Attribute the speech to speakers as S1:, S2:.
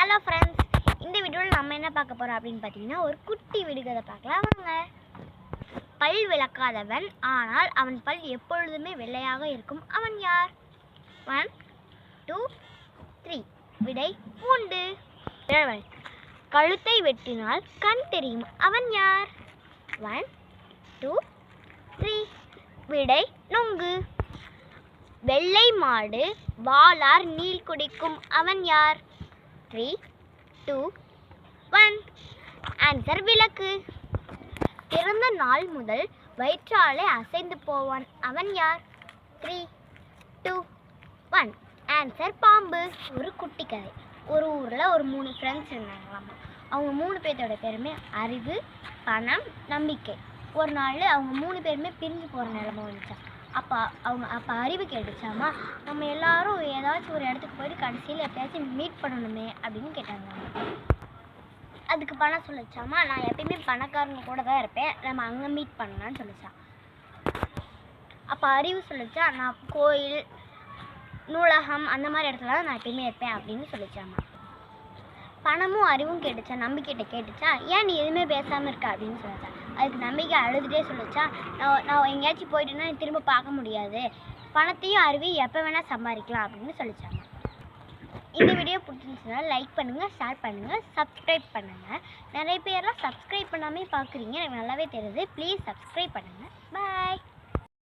S1: Hello friends இந்த வீடியோவில் நம்ம என்ன பார்க்க போகிறோம் அப்படின்னு பார்த்தீங்கன்னா ஒரு குட்டி விடுகதை பார்க்கலாம். வாங்க. பல் விளக்காதவன். ஆனால் அவன் பல் எப்பொழுதுமே வெள்ளையாக இருக்கும். அவன் யார்? ஒன் டூ த்ரீ விடை பூண்டு கிழவன் கழுத்தை வெட்டினால் கண் தெரியும். அவன் யார்? ஒன் டூ த்ரீ விடை நுங்கு. வெள்ளை மாடு வாளார் நீல் குடிக்கும். அவன் யார்? த்ரீ டூ ஒன் ஆன்சர் விளக்கு. பிறந்த நாள் முதல் வயிற்றாலே அசைந்து போவான். அவன் யார்? த்ரீ டூ ஒன் ஆன்சர் பாம்பு. ஒரு குட்டி கதை ஒரு ஊரில் ஒரு மூணு ஃப்ரெண்ட்ஸ் இருந்தாங்களாம். அவங்க மூணு பேர்த்தோட பேருமே அறிவு பணம் நம்பிக்கை. ஒரு நாள் அவங்க மூணு பேருமே பிரிஞ்சு போகிற நிலமை வந்துச்சான் அப்போ அவங்க அப்போ அறிவு கேட்டுச்சாமா? நம்ம எல்லாரும் ஏதாச்சும் ஒரு இடத்துக்கு போயிட்டு கடைசியில் எப்பயாச்சும் மீட் பண்ணணுமே அப்படின்னு கேட்டாங்க. அதுக்கு பணம் சொல்லிச்சாமா? நான் எப்பயுமே பணக்காரங்க கூட தான் இருப்பேன். நம்ம அங்கே மீட் பண்ணலாம்னு சொல்லிச்சான். அப்போ அறிவு சொல்லிச்சா நான் கோயில் நூலகம் அந்த மாதிரி இடத்துல தான் நான் எப்பயுமே இருப்பேன் அப்படின்னு சொல்லிச்சாமா. பணமும் அறிவும் கேட்டுச்சா? நம்பிக்கிட்ட கேட்டுச்சா? ஏன் நீ எதுவுமே பேசாமல் இருக்க அப்படின்னு சொல்லிச்சா அதுக்கு நம்பிக்கை அழுதுகிட்டே சொல்லிச்சா? நான் நான் எங்கேயாச்சும் போயிட்டேன்னா திரும்ப பார்க்க முடியாது. பணத்தையும் அறிவையும் எப்போ வேணால் சம்பாதிக்கலாம் அப்படின்னு சொல்லிச்சாங்க. இந்த வீடியோ பிடிச்சிருந்துச்சுன்னா லைக் பண்ணுங்கள் ஷேர் பண்ணுங்கள் சப்ஸ்கிரைப் பண்ணுங்கள் நிறைய பேர்லாம் சப்ஸ்கிரைப் பண்ணாமே பார்க்குறீங்க. எனக்கு நல்லாவே தெரியுது. ப்ளீஸ் சப்ஸ்கிரைப் பண்ணுங்கள் பாய்